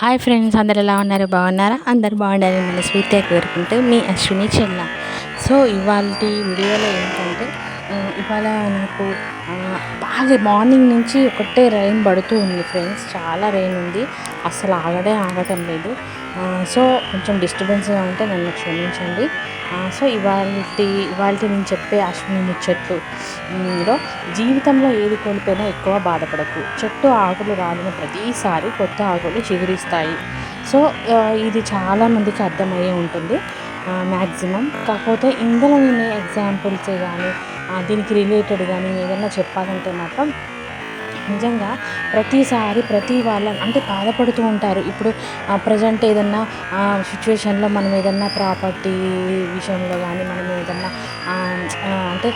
Hi friends అందరు ఎలా ఉన్నారు? బాగున్నారా? అందరు బాగుండాలని మన స్వీట్గా కోరుకుంటూ మీ అశ్విని చెల్ల. సో ఇవాళ వీడియోలో ఏంటంటే ఇవాళ నాకు బాగా మార్నింగ్ నుంచి ఒకటే రైన్ పడుతూ ఉంది ఫ్రెండ్స్. చాలా రైన్ ఉంది. అసలు ఆగడే ఆగటం లేదు. సో కొంచెం డిస్టర్బెన్స్గా ఉంటే నన్ను క్షమించండి. సో ఇవాళ ఇవాళ నేను చెప్పే అశ్విని ముచ్చట్లు జీవితంలో ఏది కోల్పోయినా ఎక్కువ బాధపడకు. చెట్టు ఆకులు రాలిన ప్రతిసారి కొత్త ఆకులు చిగురిస్తాయి. సో ఇది చాలామందికి అర్థమయ్యే ఉంటుంది. మ్యాక్సిమం కాకపోతే ఇందులో నేను ఎగ్జాంపుల్స్ కానీ దీనికి రిలేటెడ్ కానీ ఏదైనా చెప్పాలంటే మాత్రం నిజంగా ప్రతిసారి ప్రతి వాళ్ళ అంటే బాధపడుతూ ఉంటారు. ఇప్పుడు ప్రజెంట్ ఏదన్నా సిచ్యువేషన్లో మనం ఏదన్నా ప్రాపర్టీ విషయంలో కానీ మనం ఏదన్నా అంటే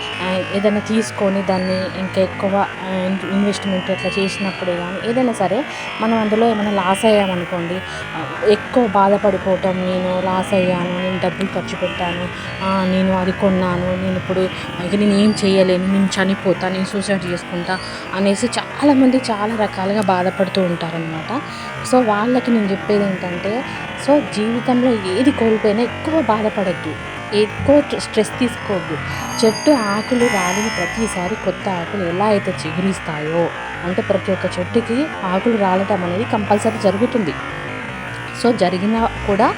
ఏదైనా తీసుకొని దాన్ని ఇంకా ఎక్కువ ఇన్వెస్ట్మెంట్ అట్లా చేసినప్పుడే కానీ ఏదైనా సరే మనం అందులో ఏమైనా లాస్ అయ్యామనుకోండి ఎక్కువ బాధపడిపోవటం నేను లాస్ అయ్యాను నేను డబ్బులు ఖర్చు పెట్టాను నేను అది కొన్నాను నేను ఇప్పుడు ఇక నేను ఏం చేయలేను నేను చనిపోతాను నేను సూసైడ్ చేసుకుంటా అనేసి చాలామంది చాలా రకాలుగా బాధపడుతూ ఉంటారనమాట సో వాళ్ళకి నేను చెప్పేది ఏంటంటే సో జీవితంలో ఏది కోల్పోయినా ఎక్కువ బాధపడద్దు. ఎక్కువ స్ట్రెస్ తీసుకోవద్దు. చెట్టు ఆకులు రాలిన ప్రతిసారి కొత్త ఆకులు ఎలా అయితే చిగురిస్తాయో అంటే ప్రతి ఒక్క చెట్టుకి ఆకులు రాలటం అనేది కంపల్సరీ జరుగుతుంది. సో జరిగినా కూడా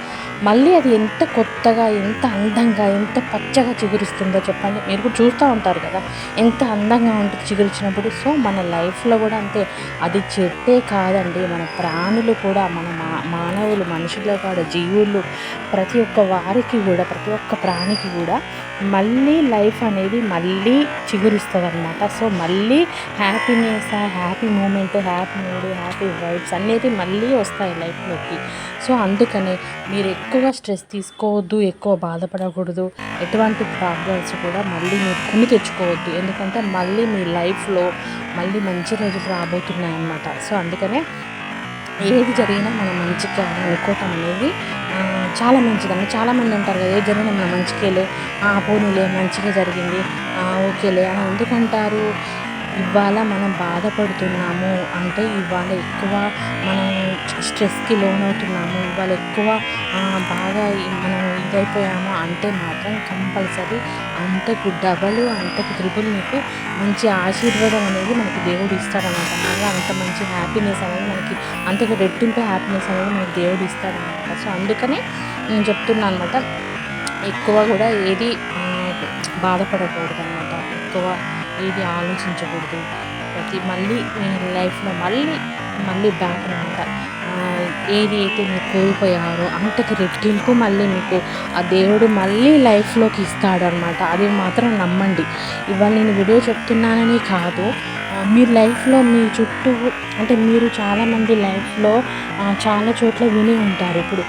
మళ్ళీ అది ఎంత కొత్తగా ఎంత అందంగా ఎంత పచ్చగా చిగురిస్తుందో చెప్పండి. మీరు కూడా చూస్తూ ఉంటారు కదా ఎంత అందంగా ఉంటుంది చిగురించినప్పుడు. సో మన లైఫ్లో కూడా అంతే. అది చెట్టే కాదండి. మన ప్రాణులు కూడా మన మా మానవులు మనుషుల్లో కాదు జీవులు ప్రతి ఒక్క వారికి కూడా ప్రతి ఒక్క ప్రాణికి కూడా మళ్ళీ లైఫ్ అనేది మళ్ళీ చిగురిస్తుంది అనమాట సో మళ్ళీ happiness happy moment happy mood happy vibes అనేది మళ్ళీ వస్తాయి లైఫ్లోకి. సో అందుకనే మీరు ఎక్కువ స్ట్రెస్ తీసుకోవద్దు ఎక్కువ బాధపడకూడదు. ఎటువంటి ప్రాబ్లమ్స్ కూడా మళ్ళీ మీరు కొని తెచ్చుకోవద్దు. ఎందుకంటే మళ్ళీ మీ లైఫ్లో మళ్ళీ మంచి రోజులు రాబోతున్నాయి అన్నమాట సో అందుకనే ఏది జరిగినా మనం మంచిగా అనుకోవటం అనేది చాలా మంచిదండి. చాలామంది ఉంటారు కదా ఏది జరిగినా మన మంచికేలే. పోనీలే మంచిగా జరిగింది. ఓకేలే అని ఎందుకంటారు? ఇవాళ మనం బాధపడుతున్నాము అంటే ఇవాళ ఎక్కువ మనం స్ట్రెస్కి లోనవుతున్నాము. ఇవాళ ఎక్కువ బాగా మనం ఇదైపోయాము అంటే మాత్రం కంపల్సరీ అంతకు డబల్ అంతకు త్రిబుల్ మీకు మంచి ఆశీర్వాదం అనేది మనకి దేవుడు ఇస్తాడనమాట. అలా అంత మంచి హ్యాపీనెస్ అనేది మనకి అంతకు రెట్టింపు హ్యాపీనెస్ అనేది మనకి దేవుడు ఇస్తాడనమాట. సో అందుకనే నేను చెప్తున్నాను అనమాట ఎక్కువ కూడా ఏది బాధపడకూడదు అనమాట ఎక్కువ ఏది ఆలోచించకూడదు. ప్రతి మళ్ళీ లైఫ్లో మళ్ళీ మళ్ళీ బ్యాక్ అనమాట. ఏది అయితే మీరు కోల్పోయారో అంతకు రెట్టింపు మళ్ళీ మీకు ఆ దేవుడు మళ్ళీ లైఫ్లోకి ఇస్తాడు అనమాట అది మాత్రం నమ్మండి. ఇవాళ నేను వీడియో చెప్తున్నానని కాదు. మీ లైఫ్లో మీ చుట్టూ అంటే మీరు చాలామంది లైఫ్లో చాలా చోట్ల విని ఉంటారు. ఇప్పుడు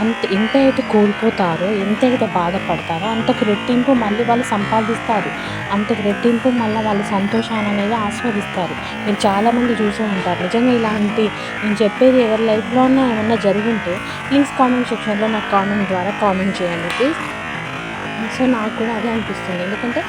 అంత ఎంత అయితే కోల్పోతారో ఎంత అయితే బాధపడతారో అంతకు రెట్టింపు మళ్ళీ వాళ్ళు సంపాదిస్తారు. అంతకు రెట్టింపు మళ్ళీ వాళ్ళు సంతోషాన్ని అనేది ఆస్వాదిస్తారు. మీరు చాలామంది చూసే ఉంటారు. నిజంగా ఇలాంటి నేను చెప్పేది ఎవరి లైఫ్లో ఏమన్నా జరిగింటే ప్లీజ్ కామెంట్ సెక్షన్లో నాకు కామెంట్ ద్వారా కామెంట్ చేయండి ప్లీజ్. సో నాకు కూడా అదే అనిపిస్తుంది. ఎందుకంటే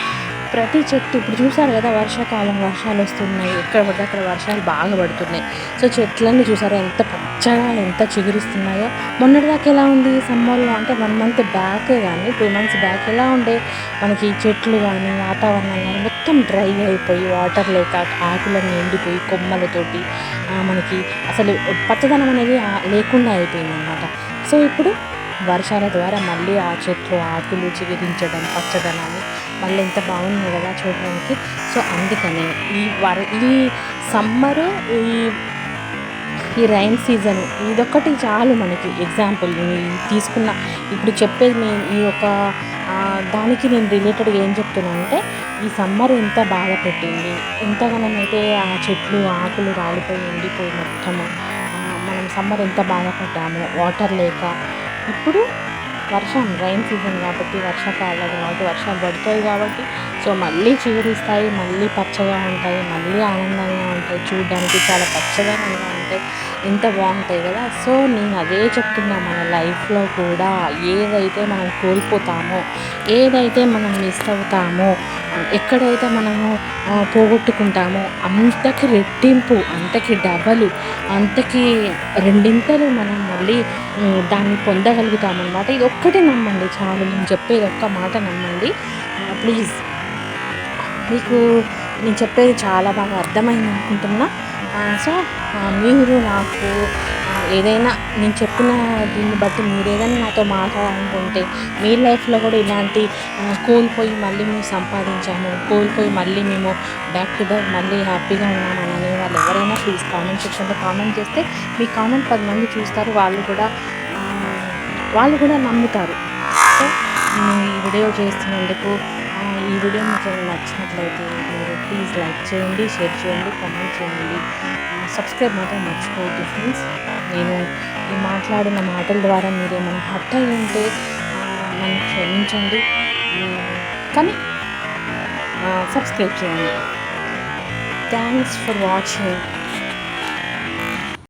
ప్రతి చెట్టు ఇప్పుడు చూసారు కదా వర్షాకాలం వర్షాలు వస్తున్నాయి ఎక్కడ పడితే అక్కడ వర్షాలు బాగా పడుతున్నాయి. సో చెట్లన్నీ చూసారా ఎంత పచ్చగా ఎంత చిగురిస్తున్నాయో. మొన్నటిదాకా ఎలా ఉంది సమ్మర్లో? అంటే వన్ మంత్ బ్యాక్ కానీ టూ మంత్స్ బ్యాక్ ఎలా ఉండే? మనకి చెట్లు కానీ వాతావరణం కానీ మొత్తం డ్రై అయిపోయి వాటర్ లేక ఆకులన్నీ ఎండిపోయి కొమ్మలతోటి మనకి అసలు పచ్చదనం అనేది లేకుండా అయిపోయింది అనమాట సో ఇప్పుడు వర్షాల ద్వారా మళ్ళీ ఆ చెట్లు ఆకులు చిగురించడం పచ్చదనం మళ్ళీ ఎంత బాగుంది కదా చూడడానికి. సో అందుకనే ఈ వర ఈ సమ్మరు ఈ ఈ రైన్ సీజన్ ఇదొక్కటి చాలు మనకి. ఎగ్జాంపుల్ తీసుకున్న ఇప్పుడు చెప్పేది నేను ఈ యొక్క దానికి నేను రిలేటెడ్గా ఏం చెప్తున్నాను అంటే ఈ సమ్మర్ ఎంత బాధ పెట్టింది. ఎంతగానైతే ఆ చెట్లు ఆకులు రాలిపోయి ఎండిపోయి మొత్తము మనం సమ్మర్ ఎంత బాధపడ్డాము వాటర్ లేక. ఇప్పుడు వర్షం రైన్ సీజన్ కాబట్టి వర్షాకాలం కాబట్టి వర్షాలు పడుతుంది కాబట్టి సో మళ్ళీ చిగురిస్తాయి మళ్ళీ పచ్చగా ఉంటాయి మళ్ళీ ఆనందంగా ఉంటాయి. చూడడానికి చాలా పచ్చదనంగా ఉంటాయి. ఎంత బాగుంటాయి కదా. సో నేను అదే చెప్తున్నా మన లైఫ్లో కూడా ఏదైతే మనం కోల్పోతామో ఏదైతే మనం మిస్ అవుతామో ఎక్కడైతే మనము పోగొట్టుకుంటామో అంతకి రెట్టింపు అంతకి డబలు అంతకి రెండింతలు మనం మళ్ళీ దాన్ని పొందగలుగుతామన్నమాట ఇది ఒక్కటే నమ్మండి చాలు. నేను చెప్పేది ఒక్క మాట నమ్మండి. ప్లీజ్. మీకు నేను చెప్పేది చాలా బాగా అర్థమైంది అనుకుంటున్నా. సో మీరు నాకు ఏదైనా నేను చెప్పిన దీన్ని బట్టి మీరు ఏదైనా నాతో మాట్లాడాలనుకుంటే మీ లైఫ్లో కూడా ఇలాంటి కోల్పోయి మళ్ళీ మేము సంపాదించాము కోల్పోయి మళ్ళీ మేము బ్యాక్ టు బ్యాక్ మళ్ళీ హ్యాపీగా ఉన్నామని అనే వాళ్ళు ఎవరైనా ప్లీజ్ కామెంట్ సెక్షన్లో కామెంట్ చేస్తే మీ కామెంట్ పది మంది చూస్తారు వాళ్ళు కూడా వాళ్ళు కూడా నమ్ముతారు. సో నేను ఈ వీడియో చేస్తున్నందుకు ఈ వీడియో మీకు నచ్చినట్లయితే మీరు ప్లీజ్ లైక్ చేయండి షేర్ చేయండి కామెంట్ చేయండి. సబ్స్క్రైబ్ మాత్రం మర్చిపోవద్దు ఫ్రెండ్స్. నేను ఈ మాట్లాడిన మాటల ద్వారా మీరు ఏమైనా హట్ అయి ఉంటే నన్ను క్షమించండి. కానీ సబ్స్క్రైబ్ చేయండి. Thanks for watching